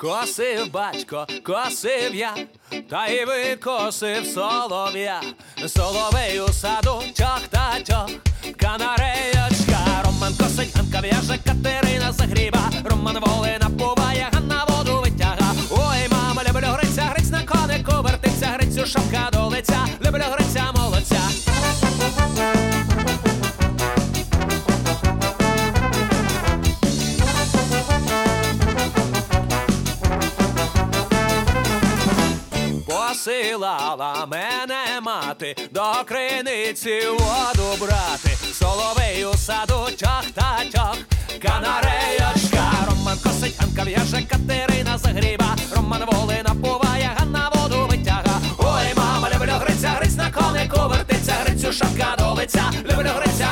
Косив батько, косив я, та й викосив солов'я, соловей у саду тьох та тьох, канареєчка, Роман косить, Анка в'яже, Катерина загріба, Роман воли напуває, Посилала мене мати до криниці воду брати, соловей у саду тьох та тьох, канареєчка, Роман косить, Ганка в'яже, Катерина загріба, Роман воли напуває, Ганна воду витяга. Ой, мама, люблю гриця, гриць на конику вертиться, грицю шапка до лиця, люблю гриця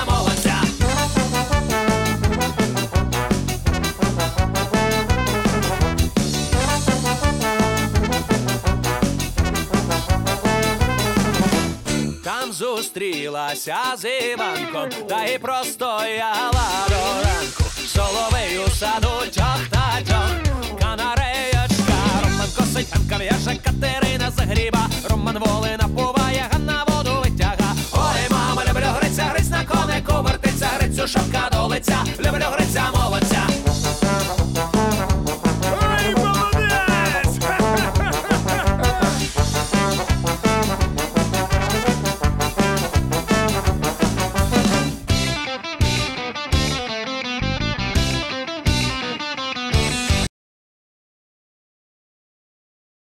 зустрілася з Іванком, та й простояла до ранку. Соловей у саду тьох та тьох, канареєчка, Роман косить, Ганка в'яже, Катерина загріба, Роман воли напуває, Ганна воду витяга. Ой, мама, люблю гриця, гриць на конику вертиться, грицю шапка до лиця, люблю гриця